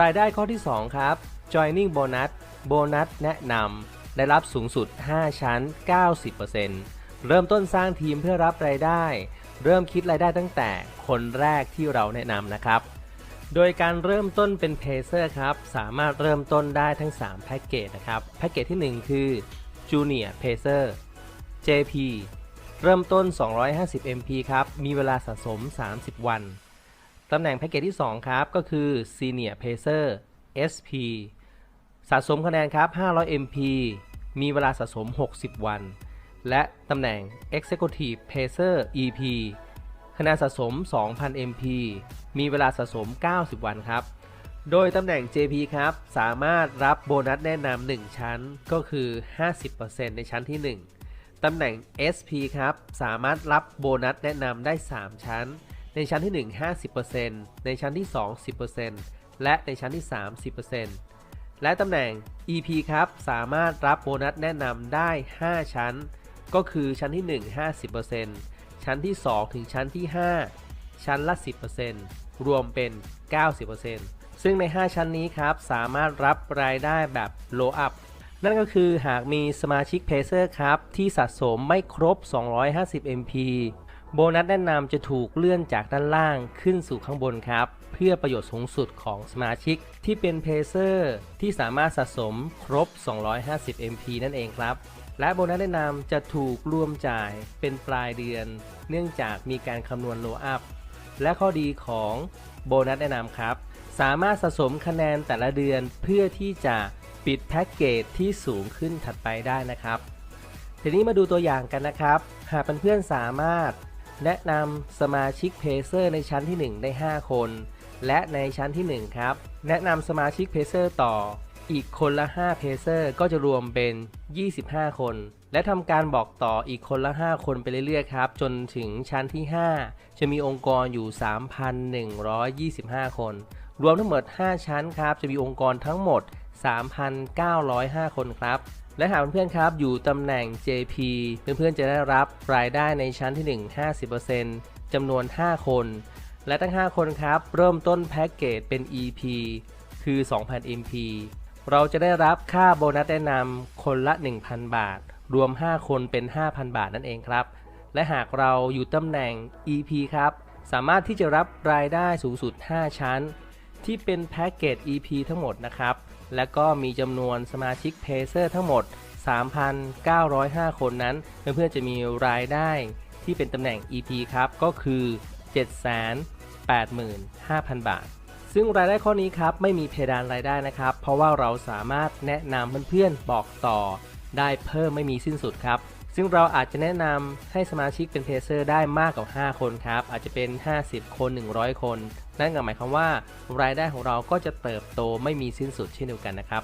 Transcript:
รายได้ข้อที่ 2 ครับ joining bonus โบนัสแนะนำได้รับสูงสุด 5 ชั้น 90%เริ่มต้นสร้างทีมเพื่อรับรายได้ เริ่มคิดรายได้ตั้งแต่คนแรกที่เราแนะนำนะครับ โดยการเริ่มต้นเป็นเพเซอร์ครับ สามารถเริ่มต้นได้ทั้ง 3 แพ็กเกจนะครับ แพ็กเกจที่ 1 คือ Junior Pacer JP เริ่มต้น 250 MP ครับ มีเวลาสะสม 30 วัน ตำแหน่งแพ็กเกจที่ 2 ครับ ก็คือ Senior Pacer SP สะสมคะแนนครับ 500 MP มีเวลาสะสม 60 วัน และตำแหน่ง Executive Pacer EP คะแนนสะสม 2,000 MP มีเวลาสะสม 90 วันครับ โดยตำแหน่ง JP ครับ สามารถรับโบนัสแนะนำ1ชั้นก็คือ 50%ในชั้นที่ 1ตำแหน่ง SP ครับ สามารถรับโบนัสแนะนำได้ 3 ชั้น ในชั้นที่ 1 50%ในชั้นที่ 2 10%และในชั้นที่ 30%และตำแหน่ง EP ครับ สามารถรับโบนัสแนะนำได้ 5 ชั้น ก็คือชั้นที่ 1 50%ชั้นที่ 2 ถึงชั้นที่ 5 ชั้นละ 10%รวมเป็น 90%ซึ่งใน 5 ชั้นนี้ครับ สามารถรับรายได้แบบ low up นั่นก็คือหากมีสมาชิกเพเซอร์ครับ ที่สะสมไม่ครบ 250 MP โบนัสแนะนำจะถูกเลื่อนจากด้านล่างขึ้นสู่ข้างบนครับ เพื่อประโยชน์สูงสุดของสมาชิกที่เป็นเพเซอร์ที่สามารถสะสมครบ 250 MP นั่นเองครับ และโบนัสแนะนำจะถูกรวมจ่ายเป็นปลายเดือน เนื่องจากมีการคำนวณโลอัพ และข้อดีของโบนัสแนะนำครับ สามารถสะสมคะแนนแต่ละเดือนเพื่อที่จะปิดแพ็กเกจที่สูงขึ้นถัดไปได้นะครับ ทีนี้มาดูตัวอย่างกันนะครับ หากเพื่อนๆสามารถ แนะนำสมาชิกเพเซอร์ในชั้นที่ 1 ได้ 5 คน และในชั้นที่ 1 ครับ แนะนำสมาชิกเพเซอร์ต่อ อีกคนละ 5 เพเซอร์ก็จะรวมเป็น 25 คน และทำการบอกต่ออีกคนละ 5 คนไปเรื่อยๆครับ จนถึงชั้นที่ 5 จะมีองค์กรอยู่ 3,125 คน รวมทั้งหมด 5 ชั้นครับ จะมีองค์กรทั้งหมด 3,905 คนครับ และหากเพื่อนๆครับอยู่ตำแหน่ง JP เพื่อนๆจะได้รับรายได้ในชั้นที่ 1 50%จำนวน 5 คน และทั้ง 5 คนครับ เริ่มต้นแพ็กเกจเป็น EP คือ 2,000 MP เราจะได้รับค่าโบนัสแนะนำคนละ 1,000 บาท รวม 5 คนเป็น 5,000 บาทนั่นเองครับ และหากเราอยู่ตำแหน่ง EP ครับ สามารถที่จะรับรายได้สูงสุด 5 ชั้น ที่เป็นแพ็กเกจ EP ทั้งหมดนะครับ และก็มีจำนวนสมาชิกเพเซอร์ทั้งหมด 3,905 คนนั้น เพื่อนๆจะมีรายได้ที่เป็นตำแหน่ง EP ครับ ก็คือ 785,000 บาท ซึ่งรายได้ข้อนี้ครับ ไม่มีเพดานรายได้นะครับ เพราะว่าเราสามารถแนะนำเพื่อนๆบอกต่อ ได้เพิ่มไม่มีสิ้นสุดครับ ซึ่งเราอาจจะแนะนำให้สมาชิกเป็นเพเซอร์ได้มากกว่า 5 คนครับ อาจจะเป็น 50 คน 100 คน นั่นก็หมายความว่ารายได้ของเราก็จะเติบโตไม่มีสิ้นสุดเช่นเดียวกันนะครับ